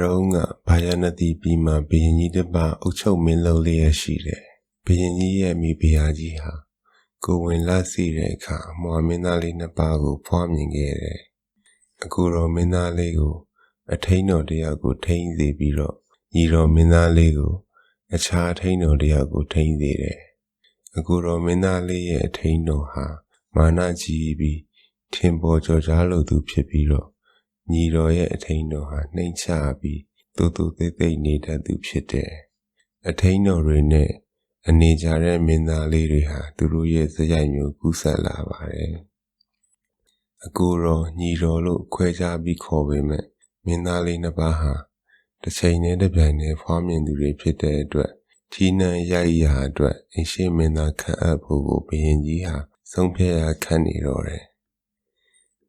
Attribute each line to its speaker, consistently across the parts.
Speaker 1: တော့ကဘာယာနတိပြည်မှာဘုရင်ကြီးတစ်ပါးအုပ်ချုပ်မင်းလုပ်လျက်ရှိတယ်ဘုရင်ကြီးရဲ့မိဖုရားကြီးဟာကိုဝင်လာစီတဲ့အခါမွာမင်းသားလေးနှစ်ပါးကိုဖွားမြင်ခဲ့တယ်အကူတော်မင်းသားလေးကို အထိန်တော်တယောက်ကိုထိန်းစေပြီးတော့ညီတော်မင်းသားလေးကို အခြားအထိန်တော်တယောက်ကိုထိန်းစေတယ်အကူတော်မင်းသားလေးရဲ့အထိန်တော်ဟာမာနကြီးပြီးထင်ပေါ်ကျော်ကြားလို့သူဖြစ်ပြီးတော့ ညီတော်ရဲ့အထိန်တော်ဟာနှိမ်ချပြီးတူတူသေးသေးနေတတ်သူဖြစ်တယ်အထိန်တော်တွေနဲ့အနေကြတဲ့မင်းသားလေးတွေဟာသူတို့ရဲ့စရိုက်မျိုးကူးဆက်လာပါတယ်အကူတော်ညီတော်လို့ခွဲခြားပြီးခေါ်ပေမဲ့မင်းသားလေးနှစ်ပါးဟာတစ်ချိန်နဲ့တစ်ပြိုင်တည်းဖွားမြင်သူတွေဖြစ်တဲ့အတွက်ထီးနှံရိုက်ရာအတွက်အရှိမင်းသားခံအပ်ဖို့ကိုဘုရင်ကြီးဟာဆုံးဖြတ်ရခန့်နေတော့တယ်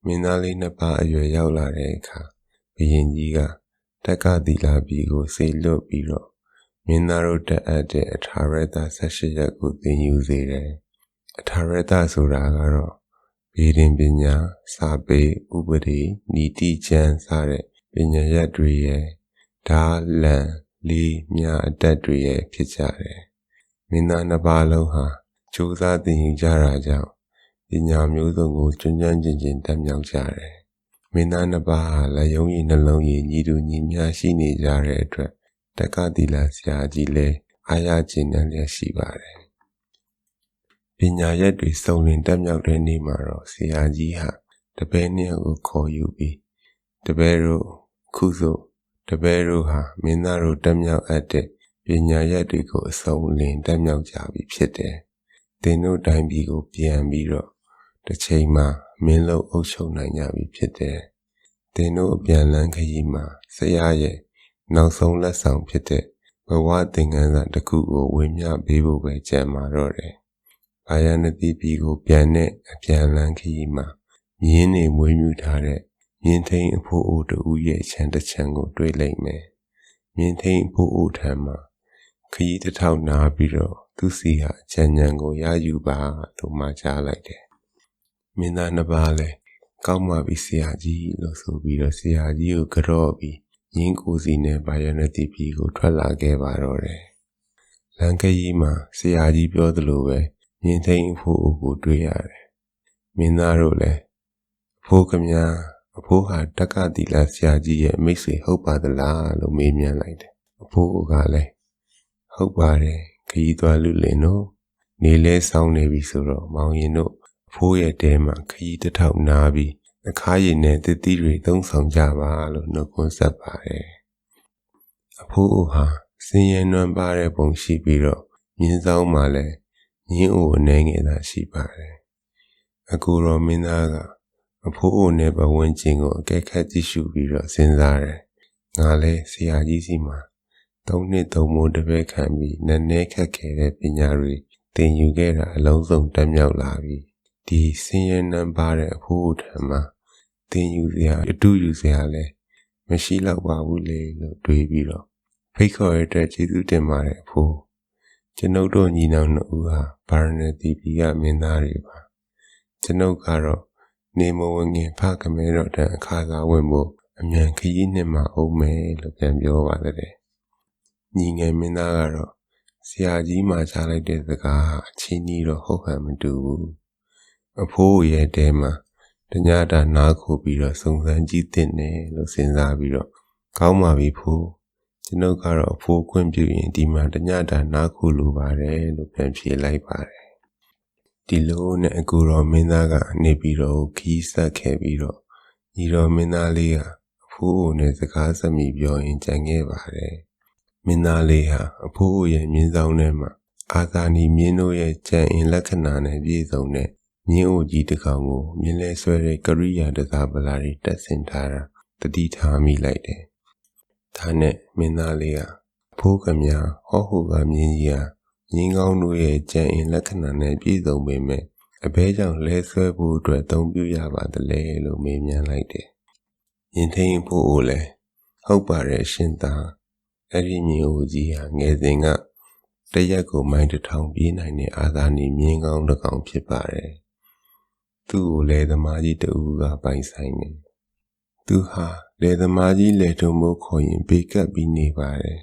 Speaker 1: မင်းသားလေးနှစ်ပါးအရွယ်ရောက်လာတဲ့အခါဘုရင်ကြီးကတက်ကသီလာပြည်ကိုစေလွတ်ပြီးတော့မင်းသားတို့တက်အပ်တဲ့အထာရတ18ရက်ကိုသင်ယူစေတယ်အထာရတဆိုတာကတော့ဗေဒင်ပညာစာပေဥပဒေနီတိကျမ်းစတဲ့ပညာရပ်တွေရဲ့ဓာလန်လေးမြအတက်တွေရဲ့ဖြစ်ကြတယ်မင်းသားနှစ်ပါးလုံးဟာစူးစမ်းသင်ယူကြတာကြောင့် ပညာမျိုးစုံကိုကျွမ်းကျွမ်းကျင်ကျင်တတ်မြောက်ကြတယ်မင်းသားနှစ်ပါးဟာလက်ယုံရည်နှလုံးရည်ညီတူညီမျှရှိနေကြတဲ့အတွက်တက္ကသီလဆရာကြီးလည်းအားရကျင်တဲ့လျက်ရှိပါတယ်ပညာရက်တွေစုံလင်တက်မြောက်တဲ့နေ့မှာတော့ဆရာကြီးဟာတပည့်နှစ်ယောက်ကိုခေါ်ယူပြီးတပည့်တို့ခုဆိုတပည့်တို့ဟာမင်းသားတို့တက်မြောက်အပ်တဲ့ပညာရက်တွေကိုအစုံလင်တက်မြောက်ကြပြီဖြစ်တယ်။သင်တို့တိုင်းပြည်ကိုပြန်ပြီးတော့ တစ်ချိန်မှာမင်းလုံးအုပ်ချုပ်နိုင်ကြပြီဖြစ်တယ်။သင်တို့အပြန်လန်းခရီးမှာဆရာရဲ့နောက်ဆုံးလက်ဆောင်ဖြစ်တဲ့ဘဝသင်ခန်းစာတစ်ခုကိုဝေမျှပေးဖို့ပဲကြံမာတော့တယ်။ဘာယာနတိပြည်ကိုပြန်တဲ့အပြန်လန်းခရီးမှာမြင်းနေမွေးမြူထားတဲ့မြင်းထိန်အဖို့အိုတူရဲ့ခြံတစ်ခြံကိုတွေ့လိုက်မယ်။မြင်းထိန်အဖို့အိုထံမှာခရီးတစ်ထောက်နာပြီးတော့သူစီဟာအချမ်းညံကိုရယူပါလို့မှာကြားလိုက်တယ်။ မင်းသားနှစ်ပါးလည်းကောက်မှပြီးဆရာကြီးလို့ဆိုပြီးတော့ဆရာကြီးကိုကြော့ပြီးရင်းကိုစီနဲ့ဘာယနတိပြည်ကိုထွက်လာခဲ့ပါတော့တယ်။လမ်းခရီးမှာဆရာကြီးပြောသလိုပဲမြင်းထိန်အဖို့အိုကိုတွေ့ရတယ်။မင်းသားတို့လည်းအဖိုးကမြအဖိုးဟာတက္ကသီလဆရာကြီးရဲ့မိတ်ဆွေဟုတ်ပါသလားလို့မေးမြန်းလိုက်တယ်။အဖိုးကလည်းဟုတ်ပါတယ်ခရီးသွားလူလင်တို့နေလဲဆောင်းနေပြီဆိုတော့မောင်ရင်တို့အ ဖိုးရဲ့တဲမှာခရီးတစ်ထောက်နာပြီးအခါရည်နဲ့တတိတွေသုံးဆောင်ကြပါလို့နှုတ်ခွန်းဆက်ပါတယ်။အဖိုးဟာစင်ရနွမ်းပါတဲ့ပုံရှိပြီးတော့မြင်းဆောင်မှလည်းညင်းအိုအနေငယ်သာရှိပါတယ်။အကူတော်မင်းသားကအဖိုးအိုနဲ့ဘဝင်းကျင်ကိုအကဲခတ်ကြည့်ရှုပြီးတော့စဉ်းစားတယ်။ငါလဲဆရာကြီးစီမှာသုံးနှစ်သုံးမိုးတစ်ပည့်ခံပြီးနည်းနည်းခက်ခဲတဲ့ပညာတွေသင်ယူခဲ့တာအလုံးစုံတက်မြောက်လာပြီ။ ဒီဆင်းရဲနှံပါတဲ့အဖိုးထံမှာသင်ယူစရာအတူယူစရာလဲမရှိတော့ပါဘူးလေလို့တွေးပြီးတော့ဖိတ်ခေါ်ရတဲ့ကျေးဇူးတင်ပါတယ်အဖိုးကျွန်ုပ်တို့ညီနောင်နှစ်ဦးဟာဗာရဏသီပြည်ကမင်းသားတွေပါကျွန်ုပ်ကတော့နေမဝင်ခင်ဖကမဲတော်တန်အခါသာဝင်ဖို့အမြန်ခရီးနှစ်မှာအုံးမယ်လို့ပြန်ပြောပါတဲ့ညီငယ်မင်းသားကတော့ဆရာကြီးမှချလိုက်တဲ့စကားဟာအချင်းကြီးတော့ဟုတ်ဟန်မတူဘူး အဖိုးရဲ့တဲမှာတညတာနားခိုပြီးတော့စုံစမ်းကြည့်တဲ့နဲ့လို့စဉ်းစားပြီးတော့ကောင်းပါပြီဖိုးကျွန်ုပ်ကတော့အဖိုးခွင့်ပြုရင်ဒီမှာတညတာနားခိုလိုပါတယ်လို့ပြန်ဖြေလိုက်ပါတယ်ဒီလိုနဲ့အကူတော်မင်းသားကနေပြီးတော့ခီးဆက်ခဲ့ပြီးတော့ညီတော်မင်းသားလေးကအဖိုးအိုနဲ့စကားဆက်မိပြောရင်ကြံခဲ့ပါတယ်မင်းသားလေးဟာအဖိုးအိုရဲ့မြင်းဆောင်ထဲမှာအာသာနီမြင်းတို့ရဲ့ကြံအင်လက္ခဏာနဲ့ပြည့်စုံတဲ့ မြင်းအိုကြီးတစ်ကောင်ကိုမြင်းလဲဆွဲတဲ့ကရိယာတစားပလာတွေတက်ဆင်ထားတာတတိထားမိလိုက်တယ်။ဒါနဲ့မင်းသားလေးကဖိုးကမြဟောဟုကမြင်းကြီးဟာငင်းကောင်းတို့ရဲ့ကြံအင်လက္ခဏာနဲ့ပြည့်စုံပေမဲ့အဘဲကြောင့်လဲဆွဲဖို့အတွက်သုံးပြရပါသလဲလို့မေးမြန်းလိုက်တယ်။ရင်ထိန်ဖို့ကိုလည်းဟုတ်ပါတယ်ရှင်သားအဲ့ဒီမြင်းဦးကြီးဟာငယ်စဉ်ကတရက်ကိုမိုင်းတစ်ထောင်ပြေးနိုင်တဲ့အာသာနီမြင်းကောင်းတစ်ကောင်ဖြစ်ပါတယ်။ သူ့ကိုလည်းသမားကြီးတူကပိုင်ဆိုင်နေ။သူဟာလယ်သမားကြီးလယ်ထုံမိုးခေါ်ရင်ဘေးကပ်ပြီးနေပါတယ်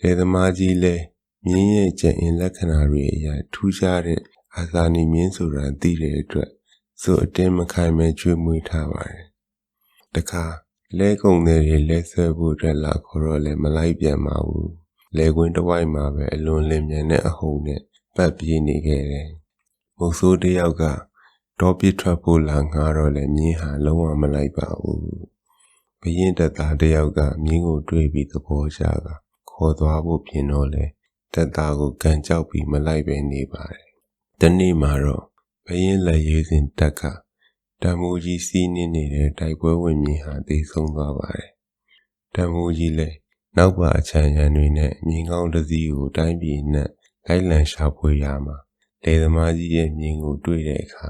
Speaker 1: လယ်သမားကြီးလည်းမြင်းရဲ့ကြံအင်လက္ခဏာတွေအရာထူးခြားတဲ့အာဇာနည်မြင်းဆိုတာသိတဲ့အတွက်ဆိုအတင်းမခိုင်မဲကျွေးမွေးထားပါတယ်တခါလဲကုံတွေလဲဆွဲဖို့အတွက်လာခေါ်တော့လည်းမလိုက်ပြန်ပါဘူးလဲကွင်းတစ်ဝိုက်မှာပဲအလွန်လင်မြန်တဲ့အဟုန်နဲ့ပတ်ပြေးနေခဲ့တယ်မုတ်ဆိုးတစ်ယောက်က တောပြစ်ထွက်ဖို့လာငှားတော့လည်းမြင်းဟာလုံးဝမလိုက်ပါဘူးဘရင်တက်သားတစ်ယောက်ကမြင်းကိုတွေးပြီးသဘောကျကခေါ်သွားဖို့ပြင်တော့လေတက်သားကိုကန်ကြောက်ပြီးမလိုက်ပဲနေပါတယ်။ဒီနေ့မှာတော့ဘရင်လက်ရေးစဉ်တက်ကတံမိုးကြီးစီးနင်းနေတဲ့တိုက်ပွဲဝင်မြင်းဟာသေဆုံးသွားပါတယ်။တံမိုးကြီးလည်းနောက်ပါအချမ်းရံတွေနဲ့မြင်းကောင်းတစ်စီးကိုတိုင်းပြည်နဲ့လိုက်လံရှာဖွေရမှာလေသမားကြီးရဲ့မြင်းကိုတွေ့တဲ့အခါ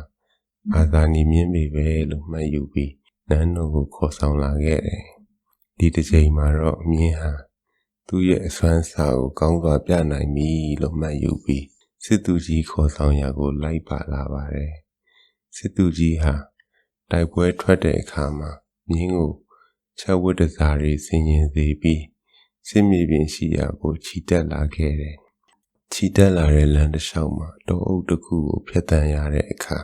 Speaker 1: အာသာနီမြင်းပေပဲလို့မှတ်ယူပြီးနန်းတော်ကိုခေါ်ဆောင်လာခဲ့တယ်။ဒီတစ်ချိန်မှာတော့မြင်းဟာသူ့ရဲ့အစွမ်းစာကိုကောင်းစွာပြနိုင်ပြီလို့မှတ်ယူပြီးစစ်သူကြီးခေါ်ဆောင်ရာကိုလိုက်ပါလာပါတယ်။စစ်သူကြီးဟာတိုက်ပွဲထွက်တဲ့အခါမှာမြင်းကိုချက်ဝတ်တစားတွေဆင်ရင်စေပြီးစစ်မြေပြင်ရှိရာကိုခြိတက်လာခဲ့တယ်။ခြိတက်လာတဲ့လမ်းတစ်လျှောက်မှာတောအုပ်တစ်ခုကိုဖျက်တမ်းရတဲ့အခါ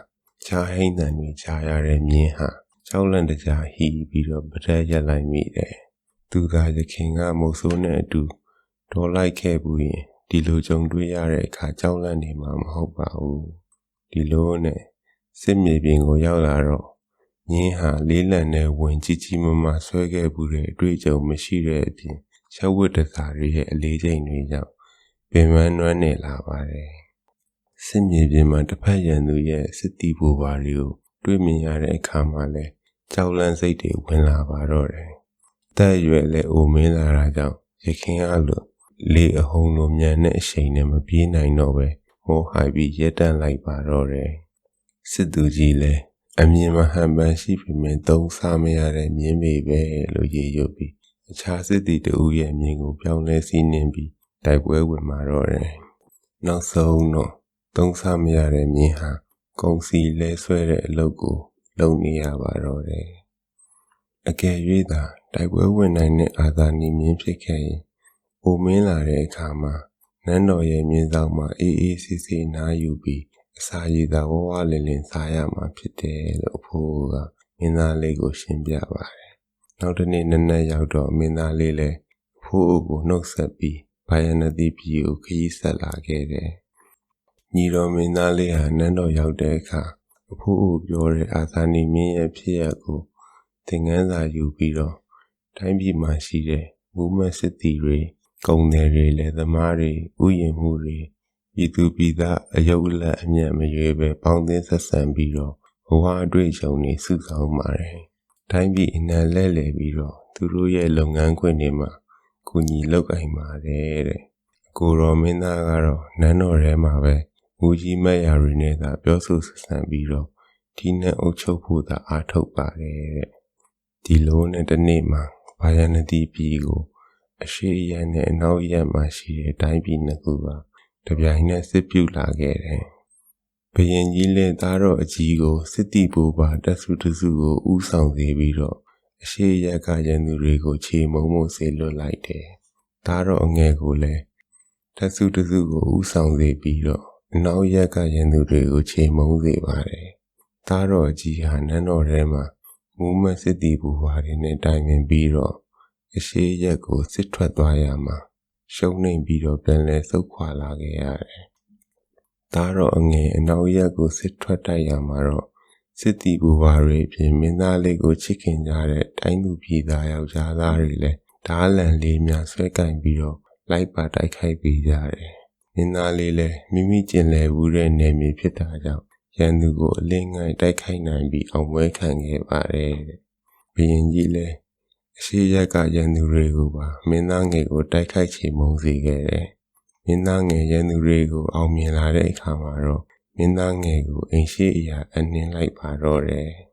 Speaker 1: ချာဟိန်တန်တွေကြားရတဲ့မြင်းဟာကြောက်လန့်တကြားဟီးပြီးတော့ပတက်ရက်လိုက်မိတယ်။သူသာရခင်ကမုတ်ဆိုးနဲ့အတူတော်လိုက်ခဲ့ဘူးရင်ဒီလိုကြုံတွေ့ရတဲ့အခါကြောက်လန့်နေမှာမဟုတ်ပါဘူး။ဒီလိုနဲ့စစ်မြေပြင်ကိုရောက်လာတော့ညင်းဟာလေးလံနဲ့ဝင်ကြီးကြီးမမဆွဲခဲ့ဘူးတဲ့အတွေ့အကြုံမရှိတဲ့အပြင်ချက်ဝတ်တစားတွေရဲ့အလေးချိန်တွေကြောင့်ပင်မနွမ်းနေလာပါတယ်။ စစ်မြေပြင်မှာတစ်ဖက်ရန်သူရဲ့စစ်တီးဘူပါတွေကိုတွေ့မြင်ရတဲ့အခါမှာလဲကြောက်လန့်စိတ်တွေဝင်လာပါတော့တယ်။တက်ရွယ်လဲအိုမင်းလာတာကြောင့်ရခင်အားလို့လေအဟုန်လိုမြန်တဲ့အချိန်နဲ့မပြေးနိုင်တော့ပဲမောဟိုက်ပြီးရက်တန့်လိုက်ပါတော့တယ်။စစ်သူကြီးလဲအမြင်မဟန်ပန်ရှိပေမဲ့သုံးစားမရတဲ့မြင်းပေပဲလို့ရေရွတ်ပြီးအခြားစစ်တီတူရဲ့မြင်ကိုပြောင်းလဲစီးနှင်းပြီးတိုက်ပွဲဝင်มาတော့တယ်။နောက်ဆုံးတော့ သုံးစားမရတဲ့မြင်းဟာကုံစီလဲဆွဲတဲ့အလုပ်ကို လုပ်နေရပါတော့တယ်။အကယ်၍သာတိုက်ပွဲဝင်နိုင်တဲ့အာသာနီမြင်းဖြစ်ခဲ့ရင်အိုမင်းလာတဲ့အခါမှာနန်းတော်ရဲ့မြင်းဆောင်မှာအေးအေးဆေးဆေးနားယူပြီးအစာရည်သာဝဝလင်လင်စားရမှာဖြစ်တယ်လို့အဖိုးကမင်းသားလေးကို ရှင်းပြပါတယ်။နောက်တနေ့နက်နက်ရောက်တော့မင်းသားလေးလည်းအဖိုးကိုနှုတ်ဆက်ပြီးဘာယနတိပြည်ကိုခရီးဆက်လာခဲ့တယ်။ ညီတော်မင်းသားလေးဟာနန်းတော်ရောက်တဲ့အခါအဖိုးကိုပြောတဲ့အာသာနီမင်းရဲ့ဖြစ်ရပ်ကိုသင်ခန်းစာယူပြီးတော့တိုင်းပြည်မှာရှိတဲ့မူမတ်စစ်တီတွေကုံတယ်တွေလည်းသမားတွေဥယျာဉ်မှုတွေပြည်သူပြည်သားအယုတ်လက်အမျက်မရွေးပဲပေါင်းသင်းဆက်ဆံပြီးတော့ဘဝအတွေ့အကြုံတွေစုဆောင်းပါတယ်။တိုင်းပြည်အနှံလဲလှယ်ပြီးတော့သူတို့ရဲ့လုပ်ငန်းခွင်တွေမှာကုညီလုပ်ကိုင်ပါတယ်တဲ့။အကိုတော်မင်းသားကတော့နန်းတော်ထဲမှာပဲ မူကြီးမက်ရာတွေနဲ့သာပြောဆိုဆက်ဆံပြီးတော့ဒီနဲ့အုပ်ချုပ်ဖို့သာအားထုတ်ပါတယ်တဲ့။ဒီလိုနဲ့တနေ့မှာဘာယနတိပြည်ကိုအရှိရနဲ့အနောက်ရမှာရှိတဲ့တိုင်းပြည်နှစ်ခုကတပြိုင်နက်စစ်ပြုလာခဲ့တယ်။ဘယင်ကြီးလည်းသားတော်အကြီးကိုစစ်တီပူပါတက်စုတစုကိုဥဆောင်စေပြီးတော့အရှိရက်ကရန်သူတွေကိုခြေမုံမုံစေလွတ်လိုက်တယ်။သားတော်အငယ်ကိုလည်းတက်စုတစုကိုဥဆောင်စေပြီးတော့အ နောက်ရက်ကရန်သူတွေကိုခြေမုံစေပါတယ်။သားတော်အကြီးဟာနန်းတော်ထဲမှာမူးမစစ်တီပူပါတွေနဲ့တိုင်ပင်ပြီးတော့အရှိရက်ကိုစစ်ထွက်သွားရမှာရှုံးနေပြီးတော့ပြန်လဲဆုတ်ခွာလာခဲ့ရတယ်။ဒါတော့အငယ်အနောက်ရက်ကိုစစ်ထွက်တိုက်ရမှာတော့စစ်တီဘူဘာတွေပြင်မင်းသားလေးကိုချစ်ခင်ကြတဲ့တိုင်းသူပြည်သားယောက်ျားသားတွေလည်းဓားလန်လေးများဆွဲကင်ပြီးတော့လိုက်ပါတိုက်ခိုက်ပေးကြတယ်။ မင်းသားလေးလည်းမိမိကျင်လည်ဘူးတဲ့နေမြေဖြစ်တာကြောင့်ရန်သူကိုအလင်းငိုင်းတိုက်ခိုက်နိုင်ပြီးအောင်ပွဲခံခဲ့ပါတယ်။ဘုရင်ကြီးလည်းအရှိရက်ကရန်သူတွေကိုပါမင်းသားငယ်ကိုတိုက်ခိုက်ချေမှုန်းစေခဲ့တယ်။မင်းသားငယ်ရန်သူတွေကိုအောင်မြင်လာတဲ့အခါမှာတော့မင်းသားငယ်ကိုအိမ်ရှိအရာအနှင်းလိုက်ပါတော့တယ်။